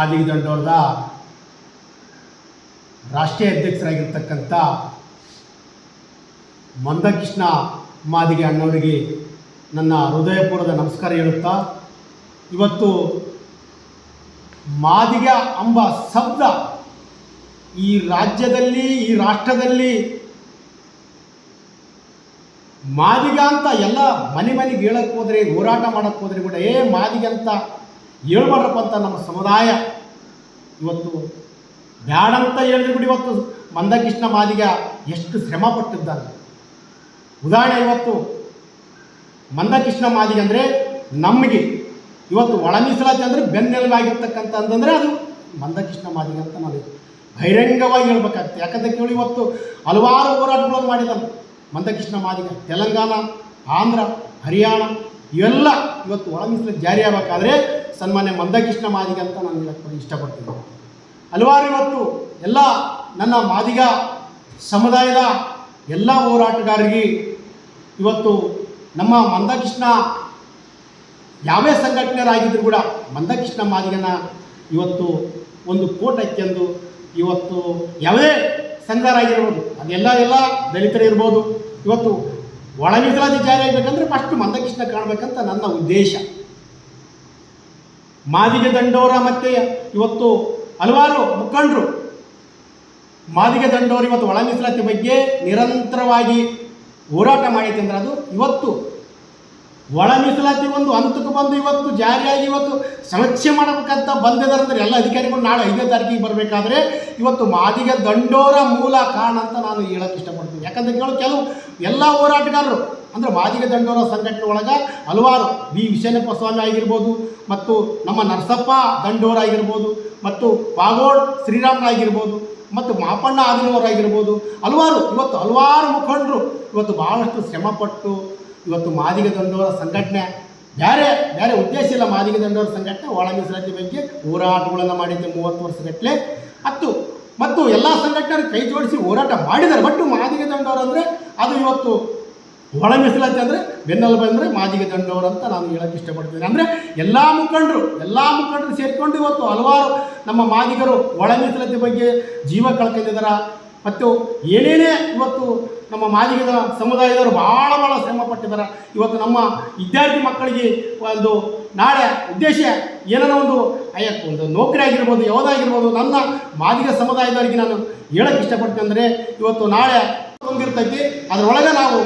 ಮಾದಿಗ ದೊಡ್ಡವ್ರದ ರಾಷ್ಟ್ರೀಯ ಅಧ್ಯಕ್ಷರಾಗಿರ್ತಕ್ಕಂಥ ಮಂದಕೃಷ್ಣ ಮಾದಿಗೆ ಅಣ್ಣವರಿಗೆ ನನ್ನ ಹೃದಯಪೂರ್ವದ ನಮಸ್ಕಾರ ಹೇಳುತ್ತಾ, ಇವತ್ತು ಮಾದಿಗ ಅಂಬ ಶಬ್ದ ಈ ರಾಜ್ಯದಲ್ಲಿ, ಈ ರಾಷ್ಟ್ರದಲ್ಲಿ ಮಾದಿಗ ಅಂತ ಎಲ್ಲ ಮನೆ ಮನೆಗೆ ಹೇಳಕ್ಕೆ ಹೋದರೆ, ಹೋರಾಟ ಮಾಡಕ್ಕೆ ಹೋದರೆ ಕೂಡ, ಏ ಮಾದಿಗೆ ಅಂತ ಹೇಳ್ಬಾರ್ದಪ್ಪ ಅಂತ ನಮ್ಮ ಸಮುದಾಯ ಇವತ್ತು ಬ್ಯಾಡಂತ ಹೇಳಿದ್ರು ಬಿಡಿ ಇವತ್ತು ಮಂದಕೃಷ್ಣ ಮಾದಿಗ ಎಷ್ಟು ಶ್ರಮ ಪಟ್ಟಿದ್ದಾರೆ. ಉದಾಹರಣೆ ಇವತ್ತು ಮಂದಕೃಷ್ಣ ಮಾದಿಗ ಅಂದರೆ ನಮಗೆ ಇವತ್ತು ಒಳ ಮೀಸಲಾತಿ ಅಂದರೆ ಬೆನ್ನೆಲುಬಾಗಿರ್ತಕ್ಕಂಥ ಅಂತಂದರೆ ಅದು ಮಂದಕೃಷ್ಣ ಮಾದಿಗ ಅಂತ ನಾನು ಬಹಿರಂಗವಾಗಿ ಹೇಳ್ಬೇಕಾಗ್ತದೆ ಯಾಕಂತ ಕೇಳಿ ಇವತ್ತು ಹಲವಾರು ಹೋರಾಟಗಳನ್ನು ಮಾಡಿದ್ದಾನೆ ಮಂದಕೃಷ್ಣ ಮಾದಿಗ. ತೆಲಂಗಾಣ, ಆಂಧ್ರ, ಹರಿಯಾಣ ಇವೆಲ್ಲ ಇವತ್ತು ಒಳ ಮೀಸಲಾತಿ ಜಾರಿ ಸನ್ಮಾನ್ಯ ಮಂದಕೃಷ್ಣ ಮಾದಿಗ ಅಂತ ನಾನು ಹೇಳಕ್ಕೆ ಇಷ್ಟಪಡ್ತೀನಿ. ಹಲವಾರು ಇವತ್ತು ಎಲ್ಲ ನನ್ನ ಮಾದಿಗ ಸಮುದಾಯದ ಎಲ್ಲ ಹೋರಾಟಗಾರರಿಗೆ ಇವತ್ತು ನಮ್ಮ ಮಂದಕೃಷ್ಣ ಯಾವೇ ಸಂಘಟನೆಯರಾಗಿದ್ದರೂ ಕೂಡ ಮಂದಕೃಷ್ಣ ಮಾದಿಗನ ಇವತ್ತು ಒಂದು ಕೋಟಕ್ಕೆಂದು ಇವತ್ತು ಯಾವುದೇ ಸಂಘರಾಗಿರ್ಬೋದು, ಅದೆಲ್ಲ ಎಲ್ಲ ದಲಿತರಿರ್ಬೋದು ಇವತ್ತು ಒಳ ಜಾರಿ ಆಗಬೇಕಂದ್ರೆ ಫಸ್ಟ್ ಮಂದಕೃಷ್ಣ ಕಾಣಬೇಕಂತ ನನ್ನ ಉದ್ದೇಶ. ಮಾದಿಗ ದಂಡೋರ ಮತ್ತೆ ಇವತ್ತು ಹಲವಾರು ಮುಖಂಡರು. ಮಾದಿಗೆ ದಂಡೋರು ಇವತ್ತು ಒಳ ಮೀಸಲಾತಿ ಬಗ್ಗೆ ನಿರಂತರವಾಗಿ ಹೋರಾಟ ಮಾಡೈತೆ ಅಂದ್ರೆ ಅದು ಇವತ್ತು. ಒಳ ಮೀಸಲಾತಿ ಒಂದು ಹಂತಕ್ಕೆ ಬಂದು ಇವತ್ತು ಜಾರಿಯಾಗಿ ಇವತ್ತು ಸಮೀಕ್ಷೆ ಮಾಡಬೇಕಂತ ಬಂದಿದ್ದಾರೆ ಎಲ್ಲ ಅಧಿಕಾರಿಗಳು ನಾಳೆ ಐದನೇ ತಾರೀಕಿಗೆ ಬರಬೇಕಾದ್ರೆ ಇವತ್ತು ಮಾದಿಗ ದಂಡೋರ ಮೂಲ ಕಾರಣ ಅಂತ ನಾನು ಹೇಳಕ್ಕೆ ಇಷ್ಟಪಡ್ತೀನಿ. ಯಾಕಂದ್ರೆ ಕೇಳು, ಕೆಲವು ಎಲ್ಲ ಹೋರಾಟಗಾರರು ಅಂದರೆ ಮಾದಿಗ ದಂಡೋರ ಸಂಘಟನೆ ಒಳಗೆ ಹಲವಾರು ಬಿ ವಿಶ್ವನಪ್ಪ ಸ್ವಾಮಿ ಆಗಿರ್ಬೋದು ಮತ್ತು ನಮ್ಮ ನರಸಪ್ಪ ದಂಡೋರ ಆಗಿರ್ಬೋದು ಮತ್ತು ಪಾಗೋಡ್ ಶ್ರೀರಾಮನ ಆಗಿರ್ಬೋದು ಮತ್ತು ಮಾಪಣ್ಣ ಆದಿನವರಾಗಿರ್ಬೋದು ಹಲವಾರು, ಇವತ್ತು ಹಲವಾರು ಮುಖಂಡರು ಇವತ್ತು ಭಾಳಷ್ಟು ಶ್ರಮಪಟ್ಟು ಇವತ್ತು ಮಾದಿಗ ದಂಡೋರ ಸಂಘಟನೆ ಬೇರೆ ಬೇರೆ ಉದ್ದೇಶ ಇಲ್ಲ ಮಾದಿಗ ದಂಡೋರ ಸಂಘಟನೆ ಒಳ ಮೀಸಲಾತಿ ಬಗ್ಗೆ ಹೋರಾಟಗಳನ್ನು ಮಾಡಿದ್ದೆ ಮೂವತ್ತು ವರ್ಷಗಟ್ಟಲೆ ಮತ್ತು ಮತ್ತು ಎಲ್ಲ ಸಂಘಟನೆಯವರು ಕೈ ಜೋಡಿಸಿ ಹೋರಾಟ ಮಾಡಿದ್ದಾರೆ. ಬಟ್ ಮಾದಿಗ ದಂಡೋರು ಅಂದರೆ ಅದು ಇವತ್ತು ಒಳ ಮೀಸಲಾತಿ ಅಂದರೆ ಬೆನ್ನೆಲುಬು ಅಂದರೆ ಮಾಜಿಗೆ ದಂಡವರು ಅಂತ ನಾನು ಹೇಳಕ್ಕೆ ಇಷ್ಟಪಡ್ತೀನಿ. ಅಂದರೆ ಎಲ್ಲ ಮುಖಂಡರು ಎಲ್ಲ ಮುಖಂಡರು ಸೇರಿಕೊಂಡು ಇವತ್ತು ಹಲವಾರು ನಮ್ಮ ಮಾದಿಗರು ಒಳ ಮೀಸಲಾತಿ ಬಗ್ಗೆ ಜೀವ ಕಳ್ಕೊಂಡಿದ್ದಾರೆ ಮತ್ತು ಏನೇನೇ ಇವತ್ತು ನಮ್ಮ ಮಾದಿಗದ ಸಮುದಾಯದವರು ಭಾಳ ಭಾಳ ಶ್ರಮ ಪಟ್ಟಿದ್ದಾರೆ ಇವತ್ತು ನಮ್ಮ ವಿದ್ಯಾರ್ಥಿ ಮಕ್ಕಳಿಗೆ ಒಂದು ನಾಳೆ ಉದ್ದೇಶ ಏನಾರ ಒಂದು ಅಯ್ಯಕ್ಕೆ ಒಂದು ನೌಕರಿ ಆಗಿರ್ಬೋದು, ಯಾವುದಾಗಿರ್ಬೋದು, ನನ್ನ ಮಾದಿಗ ಸಮುದಾಯದವರಿಗೆ ನಾನು ಹೇಳಕ್ಕೆ ಇಷ್ಟಪಡ್ತೀನಿ ಅಂದರೆ ಇವತ್ತು ನಾಳೆ ಹೊಂದಿರ್ತೈತಿ ಅದರೊಳಗೆ ನಾವು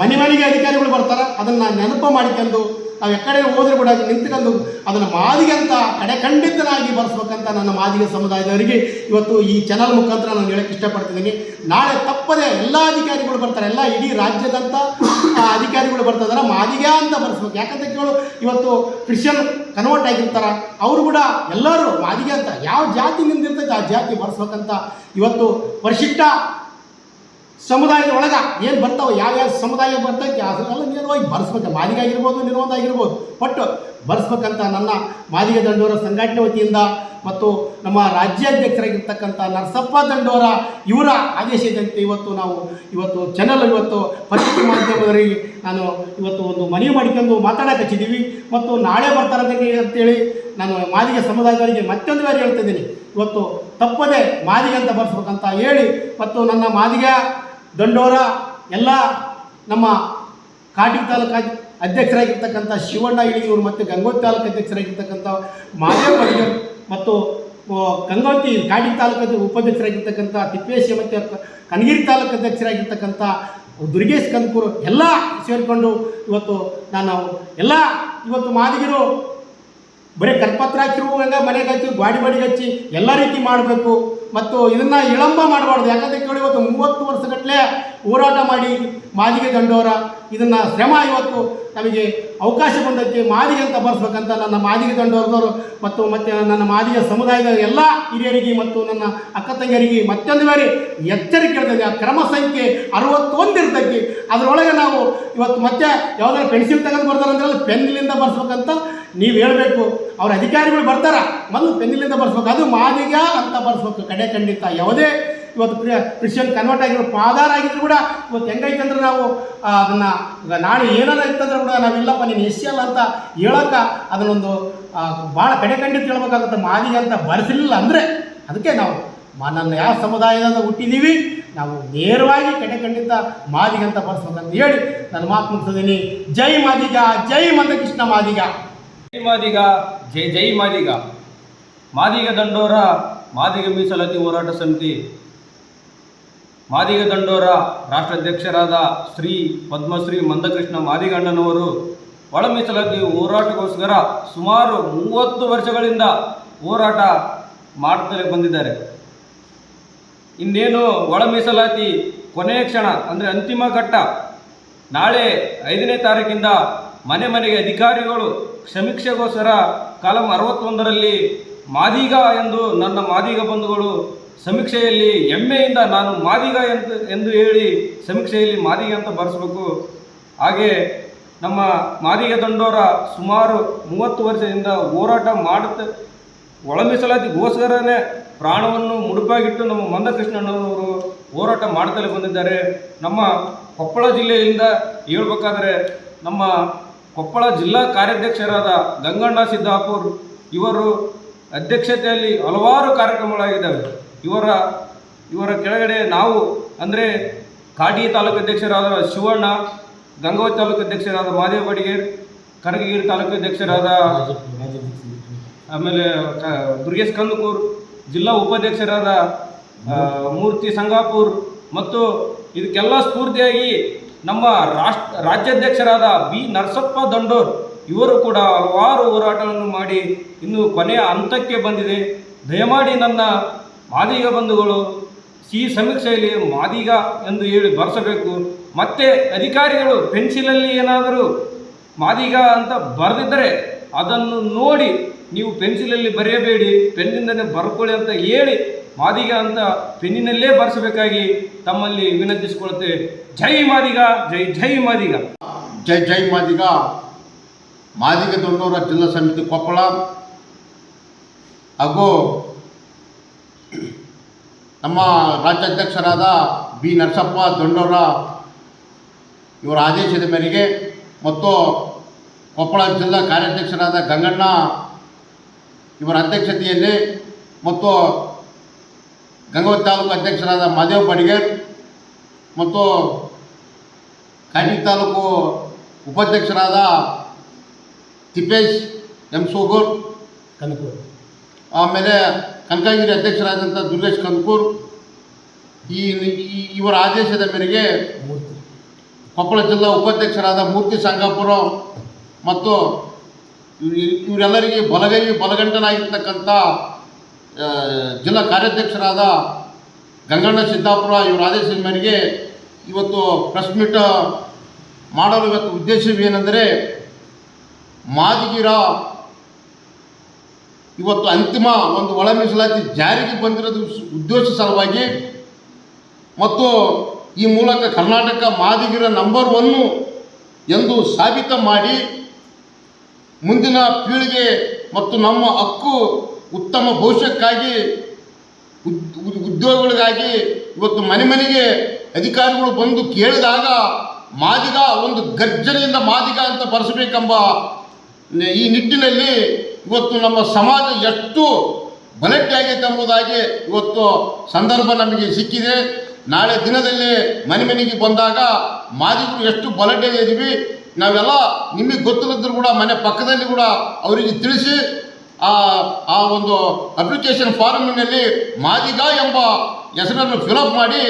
ಮನೆ ಮನೆಗೆ ಅಧಿಕಾರಿಗಳು ಬರ್ತಾರೆ, ಅದನ್ನು ನೆನಪು ಮಾಡಿಕೊಂಡು ನಾವು ಎಕ್ಕಡೆ ಹೋದ್ರೆ ಕೂಡ ನಿಂತ್ಕೊಂಡು ಅದನ್ನು ಮಾದಿಗೆ ಅಂತ ಕಡೆ ಖಂಡಿತನಾಗಿ ಬರೆಸ್ಬೇಕಂತ ನನ್ನ ಮಾದಿಗ ಸಮುದಾಯದವರಿಗೆ ಇವತ್ತು ಈ ಚಾನಲ್ ಮುಖಾಂತರ ನಾನು ಹೇಳಕ್ಕೆ ಇಷ್ಟಪಡ್ತಿದ್ದೀನಿ. ನಾಳೆ ತಪ್ಪದೆ ಎಲ್ಲ ಅಧಿಕಾರಿಗಳು ಬರ್ತಾರೆ, ಎಲ್ಲ ಇಡೀ ರಾಜ್ಯದಂತ ಅಧಿಕಾರಿಗಳು ಬರ್ತಾ ಮಾದಿಗ ಅಂತ ಬರೆಸ್ಬೇಕು. ಯಾಕಂತ ಕೇಳು, ಇವತ್ತು ಕ್ರಿಶ್ಚಿಯನ್ ಕನ್ವರ್ಟ್ ಆಗಿರ್ತಾರೆ, ಅವರು ಕೂಡ ಎಲ್ಲರೂ ಮಾದಿಗೆ ಅಂತ, ಯಾವ ಜಾತಿ ನಿಂದಿರ್ತೈತೆ ಆ ಜಾತಿ ಬರೆಸ್ಬೇಕಂತ ಇವತ್ತು ಪರಿಶಿಷ್ಟ ಸಮುದಾಯದ ಒಳಗೆ ಏನು ಬರ್ತಾವೆ, ಯಾವ್ಯಾವ ಸಮುದಾಯ ಬರ್ತೈತೆ ಅದನ್ನೆಲ್ಲ ನೇರವಾಗಿ ಬರ್ಸ್ಬೇಕು. ಮಾದಿಗ ಆಗಿರ್ಬೋದು ಆಗಿರ್ಬೋದು. ಒಟ್ಟು ಬರ್ಸ್ಬೇಕಂತ ನನ್ನ ಮಾದಿಗ ದಂಡೋರ ಸಂಘಟನೆ ವತಿಯಿಂದ ಮತ್ತು ನಮ್ಮ ರಾಜ್ಯಾಧ್ಯಕ್ಷರಾಗಿರ್ತಕ್ಕಂಥ ನರಸಪ್ಪ ದಂಡೋರ ಇವರ ಆದೇಶದಂತೆ ಇವತ್ತು ನಾವು ಇವತ್ತು ಚಾನಲ್ ಇವತ್ತು ಪತ್ರಿಕೆ ಮಾಧ್ಯಮದವರಿಗೆ ನಾನು ಇವತ್ತು ಒಂದು ಮನವಿ ಮಾಡಿಕೊಂಡು ಮಾತಾಡಕ್ಕೆ ಹಚ್ಚಿದ್ದೀವಿ ಮತ್ತು ನಾಳೆ ಬರ್ತಾರೆ ಅಂತೇಳಿ ನಾನು ಮಾದಿಗ ಸಮುದಾಯದವರಿಗೆ ಮತ್ತೊಂದು ಬಾರಿ ಹೇಳ್ತಿದ್ದೀನಿ ಇವತ್ತು ತಪ್ಪದೆ ಮಾದಿಗೆ ಅಂತ ಬರ್ಸ್ಬೇಕಂತ ಹೇಳಿ ಮತ್ತು ನನ್ನ ಮಾದಿಗ ದಂಡೋರ, ಎಲ್ಲ ನಮ್ಮ ಕಾಟಿ ತಾಲೂಕು ಅಧ್- ಅಧ್ಯಕ್ಷರಾಗಿರ್ತಕ್ಕಂಥ ಶಿವಣ್ಣ ಇಳಿಯೂರು ಮತ್ತು ಗಂಗೋತಿ ತಾಲೂಕು ಅಧ್ಯಕ್ಷರಾಗಿರ್ತಕ್ಕಂಥ ಮಾದೇವ ಮತ್ತು ಗಂಗೋತಿ ಕಾಡಿ ತಾಲೂಕು ಉಪಾಧ್ಯಕ್ಷರಾಗಿರ್ತಕ್ಕಂಥ ತಿಪ್ಪೇಶಿ ಮತ್ತು ಕನಗಿರಿ ತಾಲೂಕು ಅಧ್ಯಕ್ಷರಾಗಿರ್ತಕ್ಕಂಥ ದುರ್ಗೇಶ್ ಕಂದಕೂರು, ಎಲ್ಲ ಸೇರಿಕೊಂಡು ಇವತ್ತು ನಾನು, ಎಲ್ಲ ಇವತ್ತು ಮಾದಿಗರು ಬರೀ ಕರ್ಪತ್ರ ಹಾಕಿರುವಂಗ ಮನೆಗೆ ಹಚ್ಚಿ ಬಾಡಿ ಬಾಡಿಗೆ ಹಚ್ಚಿ ಎಲ್ಲ ರೀತಿ ಮಾಡಬೇಕು. ಮತ್ತು ಇದನ್ನ ವಿಳಂಬ ಮಾಡಬಾರ್ದು. ಯಾಕಂದ್ರೆ ಕೇಳಿ ಇವತ್ತು ಮೂವತ್ತು ವರ್ಷಗಟ್ಟಲೆ ಹೋರಾಟ ಮಾಡಿ ಮಾದಿಗೆ ದಂಡೋರ ಇದನ್ನ ಶ್ರಮ ಇವತ್ತು ನಮಗೆ ಅವಕಾಶ ಬಂದೈತಿ ಮಾದಿಗೆ ಅಂತ ಬರ್ಸ್ಬೇಕಂತ ನನ್ನ ಮಾದಿಗೆ ದಂಡೋರದವರು ಮತ್ತು ಮತ್ತೆ ನನ್ನ ಮಾದಿಗೆ ಸಮುದಾಯದ ಎಲ್ಲ ಹಿರಿಯರಿಗೆ ಮತ್ತು ನನ್ನ ಅಕ್ಕ ತಂಗಿಯರಿಗೆ ಮತ್ತೊಂದು ಬಾರಿ ಎಚ್ಚರಿಕೆ ಇರ್ತದೆ ಆ ಕ್ರಮ ಸಂಖ್ಯೆ ಅರವತ್ತೊಂದು ಇರ್ತೈತಿ. ಅದರೊಳಗೆ ನಾವು ಇವತ್ತು ಮತ್ತೆ ಯಾವ್ದಾದ್ರು ಪೆನ್ಸಿಲ್ ತಗೊಂಡು ಬರ್ತಾರಂದ್ರೆ ಪೆನ್ನಿಂದ ಬರ್ಸ್ಬೇಕಂತ ನೀವು ಹೇಳಬೇಕು, ಅವ್ರ ಅಧಿಕಾರಿಗಳು ಬರ್ತಾರ, ಮೊದಲು ಪೆನ್ನಿಲಿಂದ ಬರ್ಸ್ಬೇಕು, ಅದು ಮಾದಿಗ ಅಂತ ಬರ್ಸ್ಬೇಕು. ಕಡೆ ಖಂಡಿತ, ಯಾವುದೇ ಇವತ್ತು ಕ್ರಿ- ಕ್ರಿಶ್ಚಿಯನ್ ಕನ್ವರ್ಟ್ ಆಗಿರೋ ಪಾದಾರ ಆಗಿದ್ರು ಕೂಡ ಇವತ್ತು ಹೆಂಗೈತೆ ಅಂದ್ರೆ ನಾವು ಅದನ್ನ ನಾಳೆ ಏನಾರ ಇತ್ತಂದ್ರೆ ಕೂಡ ನಾವಿಲ್ಲಪ್ಪ, ನೀನು ಎಸ್ ಅಲ್ಲ ಅಂತ ಹೇಳಕ್ಕ ಅದನ್ನೊಂದು ಭಾಳ ಕಡೆ ಖಂಡಿತ ಹೇಳ್ಬೇಕಾಗುತ್ತೆ. ಮಾದಿಗ ಅಂತ ಬರೆಸಿಲ್ಲ ಅಂದರೆ ಅದಕ್ಕೆ ನಾವು ನನ್ನ ಯಾವ ಸಮುದಾಯದಿಂದ ಹುಟ್ಟಿದ್ದೀವಿ ನಾವು ನೇರವಾಗಿ ಕಡೆ ಖಂಡಿತ ಮಾದಿಗ ಅಂತ ಹೇಳಿ ನನ್ನ ಮಾತು ಮುಗಿಸಿದ್ದೀನಿ. ಜೈ ಮಾದಿಗ, ಜೈ ಮಂದಕೃಷ್ಣ ಮಾದಿಗ. ಜೈ ಮಾದಿಗ, ಜೈ ಜೈ ಮಾದಿಗ. ಮಾದಿಗ ದಂಡೋರ, ಮಾದಿಗ ಮೀಸಲಾತಿ ಹೋರಾಟ ಸಮಿತಿ. ಮಾದಿಗ ದಂಡೋರ, ರಾಷ್ಟ್ರಾಧ್ಯಕ್ಷರಾದ ಶ್ರೀ ಪದ್ಮಶ್ರೀ ಮಂದಕೃಷ್ಣ ಮಾದಿಗಣ್ಣನವರು ಒಳ ಮೀಸಲಾತಿ ಹೋರಾಟಕ್ಕೋಸ್ಕರ ಸುಮಾರು ಮೂವತ್ತು ವರ್ಷಗಳಿಂದ ಹೋರಾಟ ಮಾಡುತ್ತಲೇ ಬಂದಿದ್ದಾರೆ. ಇನ್ನೇನು ಒಳ ಮೀಸಲಾತಿ ಕೊನೆಯ ಕ್ಷಣ, ಅಂದರೆ ಅಂತಿಮ ಘಟ್ಟ, ನಾಳೆ ಐದನೇ ತಾರೀಕಿಂದ ಮನೆ ಮನೆಗೆ ಅಧಿಕಾರಿಗಳು ಸಮೀಕ್ಷೆಗೋಸ್ಕರ ಕಾಲಂ ಅರವತ್ತೊಂದರಲ್ಲಿ ಮಾದಿಗ ಎಂದು ನನ್ನ ಮಾದಿಗ ಬಂಧುಗಳು ಸಮೀಕ್ಷೆಯಲ್ಲಿ ಹೆಮ್ಮೆಯಿಂದ ನಾನು ಮಾದಿಗ ಎಂದು ಎಂದು ಹೇಳಿ ಸಮೀಕ್ಷೆಯಲ್ಲಿ ಮಾದಿಗ ಅಂತ ಬರೆಸಬೇಕು. ಹಾಗೆ ನಮ್ಮ ಮಾದಿಗ ದಂಡೋರ ಸುಮಾರು ಮೂವತ್ತು ವರ್ಷದಿಂದ ಹೋರಾಟ ಮಾಡುತ್ತ ಒಳ ಮೀಸಲಾತಿಗೋಸ್ಕರನೇ ಪ್ರಾಣವನ್ನು ಮುಡುಪಾಗಿಟ್ಟು ನಮ್ಮ ಮಂದಕೃಷ್ಣನವರು ಹೋರಾಟ ಮಾಡ್ತಲೇ ಬಂದಿದ್ದಾರೆ. ನಮ್ಮ ಕೊಪ್ಪಳ ಜಿಲ್ಲೆಯಿಂದ ಹೇಳ್ಬೇಕಾದ್ರೆ ನಮ್ಮ ಕೊಪ್ಪಳ ಜಿಲ್ಲಾ ಕಾರ್ಯಾಧ್ಯಕ್ಷರಾದ ಗಂಗಣ್ಣ ಸಿದ್ದಾಪುರ್ ಇವರು ಅಧ್ಯಕ್ಷತೆಯಲ್ಲಿ ಹಲವಾರು ಕಾರ್ಯಕ್ರಮಗಳಾಗಿದ್ದಾವೆ. ಇವರ ಇವರ ಕೆಳಗಡೆ ನಾವು ಅಂದರೆ ಕಾಡಿ ತಾಲೂಕು ಅಧ್ಯಕ್ಷರಾದ ಶಿವಣ್ಣ, ಗಂಗಾವತಿ ತಾಲೂಕು ಅಧ್ಯಕ್ಷರಾದ ಮಾದೇವ ಬಡಿಗೇರ್ ಕನಕಗಿರಿ ತಾಲೂಕು ಅಧ್ಯಕ್ಷರಾದ ಆಮೇಲೆ ದುರ್ಗೇಶ್ ಕಂದಕೂರ್, ಜಿಲ್ಲಾ ಉಪಾಧ್ಯಕ್ಷರಾದ ಮೂರ್ತಿ ಸಂಗಾಪುರ್ ಮತ್ತು ಇದಕ್ಕೆಲ್ಲ ಸ್ಫೂರ್ತಿಯಾಗಿ ನಮ್ಮ ರಾಷ್ಟ್ರ, ರಾಜ್ಯಾಧ್ಯಕ್ಷರಾದ ಬಿ. ನರಸಪ್ಪ ದಂಡೋರ್ ಇವರು ಕೂಡ ಹಲವಾರು ಹೋರಾಟವನ್ನು ಮಾಡಿ ಇನ್ನು ಕೊನೆಯ ಹಂತಕ್ಕೆ ಬಂದಿದೆ. ದಯಮಾಡಿ ನನ್ನ ಮಾದಿಗ ಬಂಧುಗಳು, ಈ ಸಮೀಕ್ಷೆಯಲ್ಲಿ ಮಾದಿಗ ಎಂದು ಹೇಳಿ ಬರೆಸಬೇಕು. ಮತ್ತೆ ಅಧಿಕಾರಿಗಳು ಪೆನ್ಸಿಲಲ್ಲಿ ಏನಾದರೂ ಮಾದಿಗ ಅಂತ ಬರೆದಿದ್ದರೆ ಅದನ್ನು ನೋಡಿ ನೀವು ಪೆನ್ಸಿಲಲ್ಲಿ ಬರೆಯಬೇಡಿ ಪೆನ್ನಿಂದಲೇ ಬರ್ಕೊಳ್ಳಿ ಅಂತ ಹೇಳಿ ಮಾದಿಗ ಅಂತ ಪೆನ್ನಿನಲ್ಲೇ ಬರೆಸಬೇಕಾಗಿ ತಮ್ಮಲ್ಲಿ ವಿನಂತಿಸಿಕೊಳ್ಳುತ್ತೆ. ಜೈ ಮಾದಿಗ, ಜೈ ಜೈ ಮಾದಿಗ. ಜೈ ಜೈ ಮಾದಿಗ. ಮಾದಿಗ ದೊಡ್ಡವರ ಜಿಲ್ಲಾ ಸಮಿತಿ ಕೊಪ್ಪಳ. ಹಾಗೂ ನಮ್ಮ ರಾಜ್ಯಾಧ್ಯಕ್ಷರಾದ ಬಿ ನರಸಪ್ಪ ದೊಂಡವರ ಇವರ ಆದೇಶದ ಮೇರೆಗೆ ಮತ್ತು ಕೊಪ್ಪಳ ಜಿಲ್ಲಾ ಕಾರ್ಯಾಧ್ಯಕ್ಷರಾದ ಗಂಗಣ್ಣ ಇವರ ಅಧ್ಯಕ್ಷತೆಯಲ್ಲಿ ಮತ್ತು ಗಂಗಾವತಿ ತಾಲೂಕು ಅಧ್ಯಕ್ಷರಾದ ಮಾದೇವ್ ಬಡಿಗೇರ್ ಮತ್ತು ಕಾಟಿ ತಾಲೂಕು ಉಪಾಧ್ಯಕ್ಷರಾದ ತಿಪ್ಪೇಶ್ ಎಂ ಸೋಗೂರ್. ಕನಕೂರ್. ಆಮೇಲೆ ಕನಕಗಿರಿ ಅಧ್ಯಕ್ಷರಾದಂಥ ದುರ್ಗೇಶ್ ಕನಕೂರ್. ಈ ಇವರ ಆದೇಶದ ಮೇರೆಗೆ ಮೂರ್ತಿ. ಕೊಪ್ಪಳ ಜಿಲ್ಲಾ ಉಪಾಧ್ಯಕ್ಷರಾದ ಮೂರ್ತಿ ಸಂಗಾಪುರ ಮತ್ತು ಇವ್ರ್- ಇವರೆಲ್ಲರಿಗೆ ಬಲಗೈ ಬಲಗಂಟನಾಗಿರ್ತಕ್ಕಂಥ ಜಿಲ್ಲಾ ಕಾರ್ಯಾಧ್ಯಕ್ಷರಾದ ಗಂಗಣ್ಣ ಸಿದ್ದಾಪುರ ಇವರ ಆದೇಶದ ಮೇರೆಗೆ ಇವತ್ತು ಪ್ರೆಸ್ ಮೀಟ್ ಮಾಡಲು ಇವತ್ತು ಉದ್ದೇಶವೇನೆಂದರೆ ಮಾದಿಗಿರ ಇವತ್ತು ಅಂತಿಮ ಒಂದು ಒಳ ಮೀಸಲಾತಿ ಜಾರಿಗೆ ಬಂದಿರೋದು ಉದ್ದೇಶ ಸಲುವಾಗಿ ಮತ್ತು ಈ ಮೂಲಕ ಕರ್ನಾಟಕ ಮಾದಿಗಿರ ನಂಬರ್ ಒನ್ನು ಎಂದು ಸಾಬೀತು ಮಾಡಿ ಮುಂದಿನ ಪೀಳಿಗೆ ಮತ್ತು ನಮ್ಮ ಹಕ್ಕು ಉತ್ತಮ ಭವಿಷ್ಯಕ್ಕಾಗಿ, ಉದ್- ಉದ್- ಉದ್ಯೋಗಗಳಿಗಾಗಿ ಇವತ್ತು ಮನೆ ಮನೆಗೆ ಅಧಿಕಾರಿಗಳು ಬಂದು ಕೇಳಿದಾಗ ಮಾದಿಗ ಒಂದು ಗರ್ಜನೆಯಿಂದ ಮಾದಿಗ ಅಂತ ಬರೆಸಬೇಕೆಂಬ ಈ ನಿಟ್ಟಿನಲ್ಲಿ ಇವತ್ತು ನಮ್ಮ ಸಮಾಜ ಎಷ್ಟು ಬಲಟ್ಟಾಗೈತೆ ಎಂಬುದಾಗಿ ಇವತ್ತು ಸಂದರ್ಭ ನಮಗೆ ಸಿಕ್ಕಿದೆ. ನಾಳೆ ದಿನದಲ್ಲಿ ಮನೆ ಮನೆಗೆ ಬಂದಾಗ ಮಾದಿಗರು ಎಷ್ಟು ಬಲಟ್ಟಿದ್ದೀವಿ ನಾವೆಲ್ಲ ನಿಮಗೆ ಗೊತ್ತಿಲ್ಲದ್ರು ಕೂಡ ಮನೆ ಪಕ್ಕದಲ್ಲಿ ಕೂಡ ಅವರಿಗೆ ತಿಳಿಸಿ ಆ ಆ ಒಂದು ಅಪ್ಲಿಕೇಶನ್ ಫಾರಮ್ನಲ್ಲಿ ಮಾದಿಗ ಎಂಬ ಹೆಸರನ್ನು ಫಿಲಪ್ ಮಾಡಿ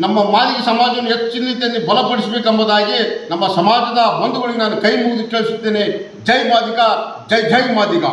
ನಮ್ಮ ಮಾದಿಗ ಸಮಾಜವನ್ನು ಹೆಚ್ಚಿನ ರೀತಿಯಲ್ಲಿ ಬಲಪಡಿಸಬೇಕೆಂಬುದಾಗಿ ನಮ್ಮ ಸಮಾಜದ ಬಂಧುಗಳಿಗೆ ನಾನು ಕೈ ಮುಗಿದು ಕೇಳಿಸುತ್ತೇನೆ. ಜೈ ಮಾದಿಗ, ಜೈ ಜೈ ಮಾದಿಗ.